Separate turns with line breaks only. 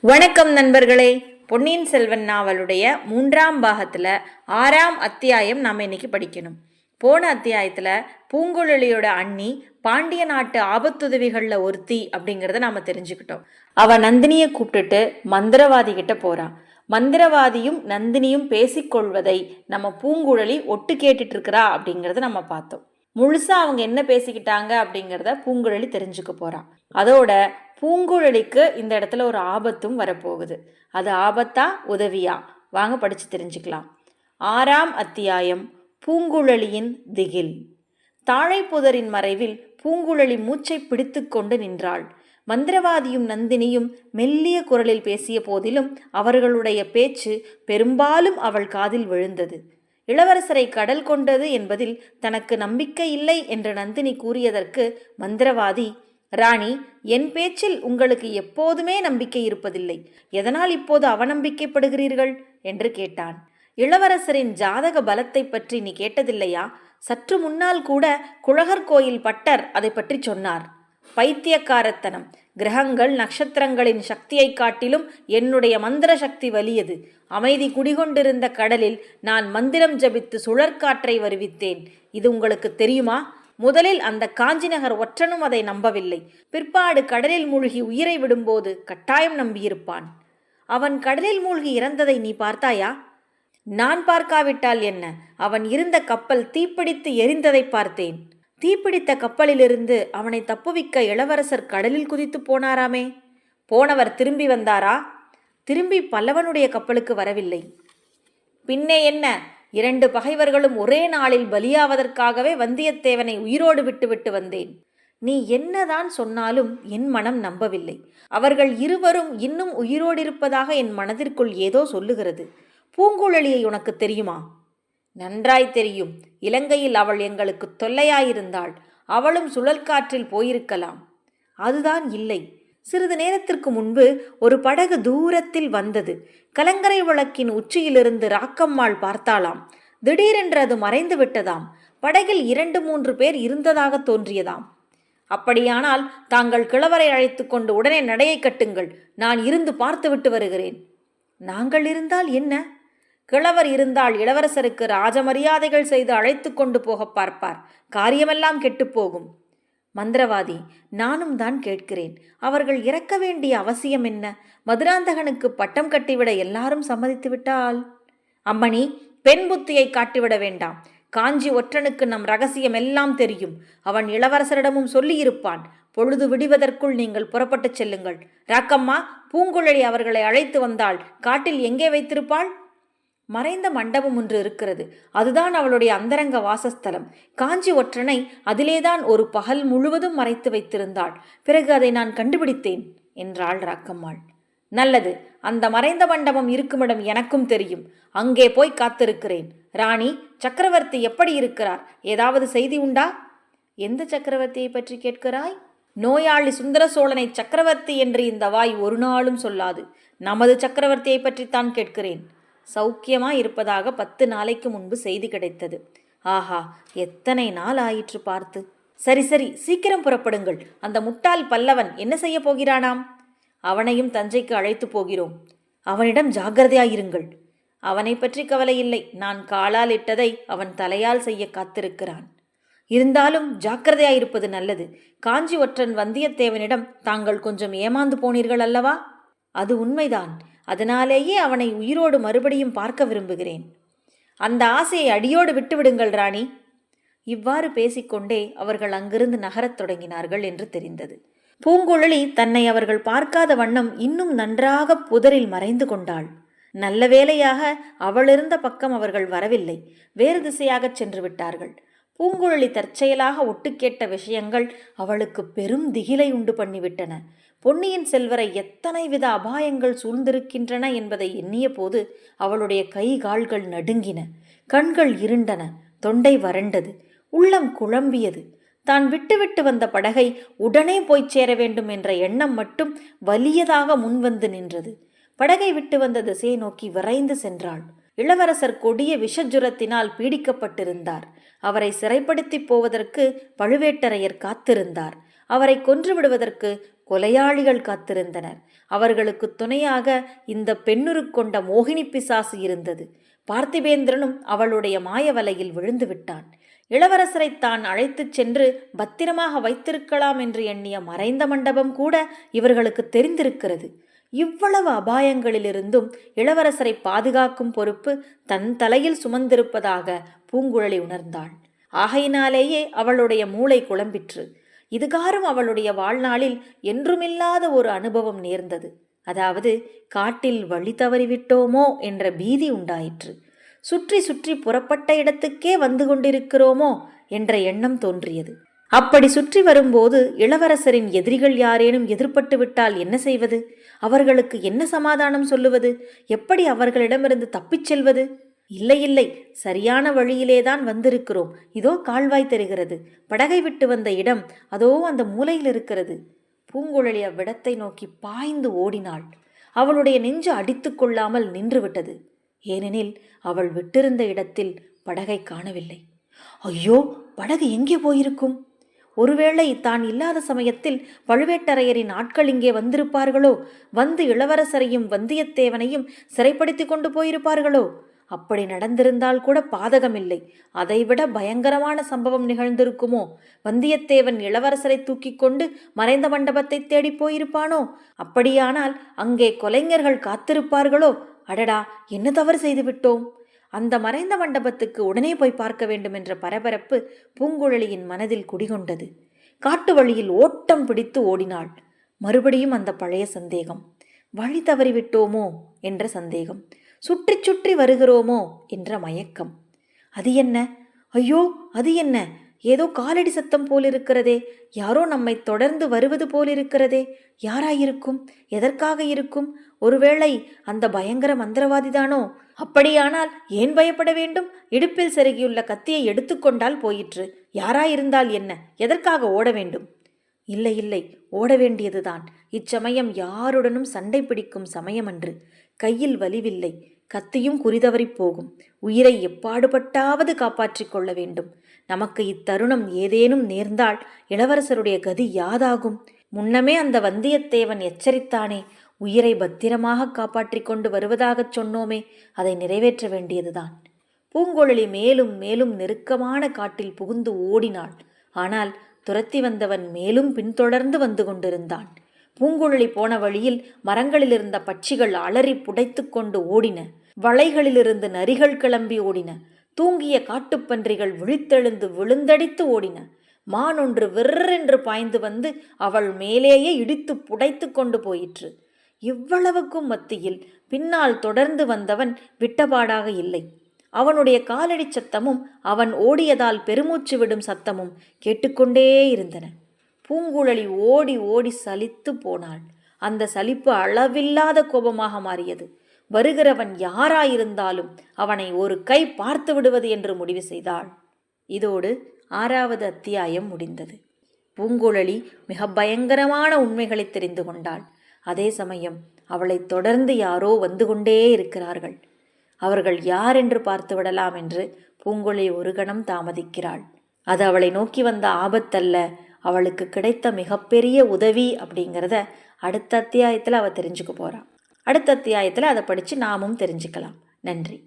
வணக்கம் நண்பர்களே. பொன்னியின் செல்வன் நாவலுடைய மூன்றாம் பாகத்தில் ஆறாம் அத்தியாயம் நாம் இன்னைக்கு படிக்கணும். போன அத்தியாயத்தில் பூங்குழலியோட அண்ணி பாண்டிய நாட்டு ஆபத்துதவிகளில் ஒருத்தி அப்படிங்கிறத நாம் தெரிஞ்சுக்கிட்டோம். அவள் நந்தினியை கூப்பிட்டுட்டு மந்திரவாதி கிட்ட போறான் மந்திரவாதியும் நந்தினியும் பேசிக்கொள்வதை நம்ம பூங்குழலி ஒட்டு கேட்டுட்டு இருக்கிறா அப்படிங்கிறத நம்ம பார்த்தோம். முழுசாக அவங்க என்ன பேசிக்கிட்டாங்க அப்படிங்கிறத பூங்குழலி தெரிஞ்சுக்க போகிறான் அதோட பூங்குழலிக்கு இந்த இடத்துல ஒரு ஆபத்தும் வரப்போகுது. அது ஆபத்தா உதவியா? வாங்க படித்து தெரிஞ்சுக்கலாம். ஆறாம் அத்தியாயம் பூங்குழலியின் திகில். தாழைப்புதரின் மறைவில் பூங்குழலி மூச்சை பிடித்து கொண்டு நின்றாள். மந்திரவாதியும் நந்தினியும் மெல்லிய குரலில் பேசிய போதிலும் அவர்களுடைய பேச்சு பெரும்பாலும் அவள் காதில் விழுந்தது. இளவரசரை கடல் கொண்டது என்பதில் தனக்கு நம்பிக்கை இல்லை என்று நந்தினி கூறியதற்கு மந்திரவாதி ராணி என் பேச்சில் உங்களுக்கு எப்போதுமே நம்பிக்கை இருப்பதில்லை. எதனால் இப்போது அவநம்பிக்கைப்படுகிறீர்கள்? என்று கேட்டான். இளவரசரின் ஜாதக பலத்தை பற்றி நீ கேட்டதில்லையா? சற்று முன்னால் கூட குழகர் கோயில் பட்டர் அதை பற்றி சொன்னார். பைத்தியக்காரத்தனம். கிரகங்கள் நட்சத்திரங்களின் சக்தியைக் காட்டிலும் என்னுடைய மந்திர சக்தி வலியது. அமைதி குடிகொண்டிருந்த கடலில் நான் மந்திரம் ஜபித்து சுழற்காற்றை வருவித்தேன். இது உங்களுக்கு தெரியுமா? முதலில் அந்த காஞ்சிநகர் ஒற்றனும் அதை நம்பவில்லை. பிற்பாடு கடலில் மூழ்கி உயிரை விடும்போது கட்டாயம் நம்பியிருப்பான். அவன் கடலில் மூழ்கி இறந்ததை நீ பார்த்தாயா? நான் பார்க்காவிட்டால் என்ன? அவன் இருந்த கப்பல் தீப்பிடித்து எரிந்ததை பார்த்தேன். தீப்பிடித்த கப்பலிலிருந்து அவனை தப்புவிக்க இளவரசர் கடலில் குதித்து போனாராமே. போனவர் திரும்பி வந்தாரா? திரும்பி பல்லவனுடைய கப்பலுக்கு வரவில்லை. பின்னே என்ன? இரண்டு பகைவர்களும் ஒரே நாளில் பலியாவதற்காகவே வந்தியத்தேவனை உயிரோடு விட்டுவிட்டு வந்தேன். நீ என்னதான் சொன்னாலும் என் மனம் நம்பவில்லை. அவர்கள் இருவரும் இன்னும் உயிரோடு இருப்பதாக என் மனதிற்குள் ஏதோ சொல்லுகிறது. பூங்குழலியை உனக்கு தெரியுமா? நன்றாய் தெரியும். இலங்கையில் அவள் எங்களுக்கு தொல்லையாயிருந்தாள். அவளும் சுழல்காற்றில் போயிருக்கலாம். அதுதான் இல்லை. சிறிது நேரத்திற்கு முன்பு ஒரு படகு தூரத்தில் வந்தது. கலங்கரை வழக்கின் உச்சியிலிருந்து ராக்கம்மாள் பார்த்தாளாம். திடீரென்று அது மறைந்து விட்டதாம். படகில் இரண்டு மூன்று பேர் இருந்ததாக தோன்றியதாம். அப்படியானால் தாங்கள் கிழவரை அழைத்து கொண்டு உடனே நடையை கட்டுங்கள். நான் இருந்து பார்த்துவிட்டு வருகிறேன். நாங்கள் இருந்தால் என்ன? கிழவர் இருந்தால் இளவரசருக்கு ராஜமரியாதைகள் செய்து அழைத்து கொண்டு போக பார்ப்பார். காரியமெல்லாம் கெட்டுப்போகும் மந்திரவாதி நானும் தான் கேட்கிறேன். அவர்கள் இறக்க வேண்டிய அவசியம் என்ன? மதுராந்தகனுக்கு பட்டம் கட்டிவிட எல்லாரும் சம்மதித்து விட்டால்? அம்மணி பெண் புத்தியை காட்டிவிட வேண்டாம். காஞ்சி ஒற்றனுக்கு நம் ரகசியம் எல்லாம் தெரியும். அவன் இளவரசரிடமும் சொல்லியிருப்பான். பொழுது விடுவதற்குள் நீங்கள் புறப்பட்டுச் செல்லுங்கள். ராக்கம்மா பூங்குழலி அவர்களை அழைத்து வந்தால் காட்டில் எங்கே வைத்திருப்பாள்? மறைந்த மண்டபம் ஒன்று இருக்கிறது. அதுதான் அவளுடைய அந்தரங்க வாசஸ்தலம். காஞ்சி ஒற்றனை அதிலேதான் ஒரு பகல் முழுவதும் மறைத்து வைத்திருந்தாள். பிறகு அதை நான் கண்டுபிடித்தேன் என்றாள் ராக்கம்மாள். நல்லது அந்த மறைந்த மண்டபம் இருக்குமிடம் எனக்கும் தெரியும். அங்கே போய் காத்திருக்கிறேன். ராணி சக்கரவர்த்தி எப்படி இருக்கிறார்? ஏதாவது செய்தி உண்டா? எந்த சக்கரவர்த்தியை பற்றி கேட்கிறாய்? நோயாளி சுந்தர சோழனை சக்கரவர்த்தி என்று இந்த வாய் ஒரு நாளும் சொல்லாது. நமது சக்கரவர்த்தியை பற்றித்தான் கேட்கிறேன். சௌக்கியமா இருப்பதாக பத்து நாளைக்கு முன்பு செய்தி கிடைத்தது. ஆஹா எத்தனை நாள் ஆயிற்று பார்த்து. சரி சரி சீக்கிரம் புறப்படுங்கள். அந்த முட்டாள் பல்லவன் என்ன செய்ய போகிறானாம்? அவனையும் தஞ்சைக்கு அழைத்து போகிறோம். அவனிடம் ஜாகிரதையாயிருங்கள் அவனை பற்றி கவலை இல்லை. நான் காலால் இட்டதை அவன் தலையால் செய்ய காத்திருக்கிறான். இருந்தாலும் ஜாக்கிரதையாயிருப்பது நல்லது. காஞ்சி ஒற்றன் வந்தியத்தேவனிடம் தாங்கள் கொஞ்சம் ஏமாந்து போனீர்கள் அல்லவா? அது உண்மைதான். அதனாலேயே அவனை உயிரோடு மறுபடியும் பார்க்க விரும்புகிறேன். அந்த ஆசையை அடியோடு விட்டுவிடுங்கள் ராணி. இவ்வாறு பேசிக்கொண்டே அவர்கள் அங்கிருந்து நகரத் தொடங்கினார்கள் என்று தெரிந்தது. பூங்குழலி தன்னை அவர்கள் பார்க்காத வண்ணம் இன்னும் நன்றாக புதரில் மறைந்து கொண்டாள். நல்ல வேலையாக அவளிருந்த பக்கம் அவர்கள் வரவில்லை. வேறு திசையாகச் சென்று விட்டார்கள். பூங்குழலி தற்செயலாக ஒட்டு கேட்ட விஷயங்கள் அவளுக்கு பெரும் திகிலை உண்டு பண்ணிவிட்டன. பொன்னியின் செல்வரை எத்தனை வித அபாயங்கள் சூழ்ந்திருக்கின்றன என்பதை எண்ணிய போது அவளுடைய கை கால்கள் நடுங்கின. கண்கள் இருண்டன. தொண்டை வறண்டது. உள்ளம் குழம்பியது. தான் விட்டுவிட்டு வந்த படகை உடனே போய்ச் சேர வேண்டும் என்ற எண்ணம் மட்டும் வலியதாக முன்வந்து நின்றது. படகை விட்டு வந்த திசையை நோக்கி விரைந்து சென்றாள். இளவரசர் கொடிய விஷஜுரத்தினால் பீடிக்கப்பட்டிருந்தார். அவரை சிறைப்படுத்தி போவதற்கு பழுவேட்டரையர் காத்திருந்தார். அவரை கொன்று விடுவதற்கு கொலையாளிகள் காத்திருந்தனர். அவர்களுக்கு துணையாக இந்த பெண்ணுருக்கொண்ட மோகினி பிசாசு இருந்தது. பார்த்திபேந்திரனும் அவளுடைய மாயவலையில் விழுந்து விட்டான். இளவரசரை தான் அழைத்துச் சென்று பத்திரமாக வைத்திருக்கலாம் என்று எண்ணிய மறைந்த மண்டபம் கூட இவர்களுக்கு தெரிந்திருக்கிறது. இவ்வளவு அபாயங்களிலிருந்தும் இளவரசரை பாதுகாக்கும் பொறுப்பு தன் தலையில் சுமந்திருப்பதாக பூங்குழலி உணர்ந்தாள். ஆகையினாலேயே அவளுடைய மூளை குழம்பிற்று. இதுகாரும் அவளுடைய வாழ்நாளில் என்றுமில்லாத ஒரு அனுபவம் நேர்ந்தது. அதாவது காட்டில் வழி தவறிவிட்டோமோ என்ற பீதி உண்டாயிற்று. சுற்றி சுற்றி புறப்பட்ட இடத்துக்கே வந்து கொண்டிருக்கிறோமோ என்ற எண்ணம் தோன்றியது. அப்படி சுற்றி வரும்போது இளவரசரின் எதிரிகள் யாரேனும் எதிர்பட்டு விட்டால் என்ன செய்வது? அவர்களுக்கு என்ன சமாதானம் சொல்லுவது? எப்படி அவர்களிடமிருந்து தப்பிச் செல்வது? இல்லை இல்லை சரியான வழியிலேதான் வந்திருக்கிறோம். இதோ கால்வாய் தெரிகிறது. படகை விட்டு வந்த இடம் அதோ அந்த மூலையில் இருக்கிறது. பூங்குழலி அவ்விடத்தை நோக்கி பாய்ந்து ஓடினாள். அவளுடைய நெஞ்சு அடித்து கொள்ளாமல் நின்றுவிட்டது ஏனெனில் அவள் விட்டிருந்த இடத்தில் படகை காணவில்லை. ஐயோ படகு எங்கே போயிருக்கும்? ஒருவேளை தான் இல்லாத சமயத்தில் பழுவேட்டரையரின் ஆட்கள் இங்கே வந்திருப்பார்களோ? வந்து இளவரசரையும் வந்தியத்தேவனையும் சிறைப்படுத்தி கொண்டு போயிருப்பார்களோ? அப்படி நடந்திருந்தால் கூட பாதகமில்லை. அதைவிட பயங்கரமான சம்பவம் நிகழ்ந்திருக்குமோ? வந்தியத்தேவன் இளவரசரை தூக்கி கொண்டு மறைந்த மண்டபத்தை தேடி போயிருப்பானோ? அப்படியானால் அங்கே கொலைஞர்கள் காத்திருப்பார்களோ? அடடா என்ன தவறு செய்துவிட்டோம் அந்த மறைந்த மண்டபத்துக்கு உடனே போய் பார்க்க வேண்டும் என்ற பரபரப்பு பூங்குழலியின் மனதில் குடிகொண்டது. காட்டு வழியில் ஓட்டம் பிடித்து ஓடினாள். மறுபடியும் அந்த பழைய சந்தேகம். வழி தவறிவிட்டோமோ? என்ற சந்தேகம். சுற்றி சுற்றி வருகிறோமோ என்ற மயக்கம். அது என்ன? ஐயோ அது என்ன? ஏதோ காலடி சத்தம் போலிருக்கிறதே. யாரோ நம்மை தொடர்ந்து வருவது போலிருக்கிறதே. யாராயிருக்கும்? எதற்காக இருக்கும்? ஒருவேளை அந்த பயங்கர மந்திரவாதிதானோ? அப்படியானால் ஏன் பயப்பட வேண்டும்? இடுப்பில் செருகியுள்ள கத்தியை எடுத்துக்கொண்டால் போயிற்று. யாராயிருந்தால் என்ன? எதற்காக ஓட வேண்டும்? இல்லை இல்லை ஓட வேண்டியதுதான். இச்சமயம் யாருடனும் சண்டை பிடிக்கும் சமயமன்று. கையில் வலிவில்லை. கத்தியும் குறிதவறிப் போகும். உயிரை எப்பாடுபட்டாவது காப்பாற்றிக் கொள்ள வேண்டும். நமக்கு இத்தருணம் ஏதேனும் நேர்ந்தால் இளவரசருடைய கதி யாதாகும்? முன்னமே அந்த வந்தியத்தேவன் எச்சரித்தானே உயிரை பத்திரமாக காப்பாற்றிக் கொண்டு வருவதாகச் சொன்னோமே அதை நிறைவேற்ற வேண்டியதுதான். பூங்கொழலி மேலும் மேலும் நெருக்கமான காட்டில் புகுந்து ஓடினாள். ஆனால் துரத்தி வந்தவன் மேலும் பின்தொடர்ந்து வந்து கொண்டிருந்தான். பூங்குழலி போன வழியில் மரங்களிலிருந்த பட்சிகள் அலறி புடைத்து கொண்டு ஓடின. வளைகளிலிருந்து நரிகள் கிளம்பி ஓடின. தூங்கிய காட்டுப்பன்றிகள் விழித்தெழுந்து விழுந்தடித்து ஓடின. மான் ஒன்று விற்றென்று பாய்ந்து வந்து அவள் மேலேயே இடித்து புடைத்து கொண்டு போயிற்று. இவ்வளவுக்கும் மத்தியில் பின்னால் தொடர்ந்து வந்தவன் விட்டபாடாக இல்லை. அவனுடைய காலடி சத்தமும் அவன் ஓடியதால் பெருமூச்சு விடும் சத்தமும் கேட்டுக்கொண்டே இருந்தன. பூங்குழலி ஓடி ஓடி சலித்து போனாள். அந்த சலிப்பு அளவில்லாத கோபமாக மாறியது. வருகிறவன் யாராயிருந்தாலும் அவனை ஒரு கை பார்த்து விடுவது என்று முடிவு செய்தாள். இதோடு ஆறாவது அத்தியாயம் முடிந்தது. பூங்குழலி மிக பயங்கரமான உண்மைகளை தெரிந்து கொண்டாள். அதே சமயம் அவளை தொடர்ந்து யாரோ வந்து கொண்டே இருக்கிறார்கள். அவர்கள் யார் என்று பார்த்து விடலாம் என்று பூங்குழலி ஒரு கணம் தாமதிக்கிறாள். அது அவளை நோக்கி வந்த ஆபத்தல்ல. அவளுக்கு கிடைத்த மிகப்பெரிய உதவி அப்படிங்கிறத அடுத்த அத்தியாயத்தில் அவள் தெரிஞ்சுக்க போகிறான் அடுத்த அத்தியாயத்தில் அதை படித்து நாமும் தெரிஞ்சுக்கலாம். நன்றி.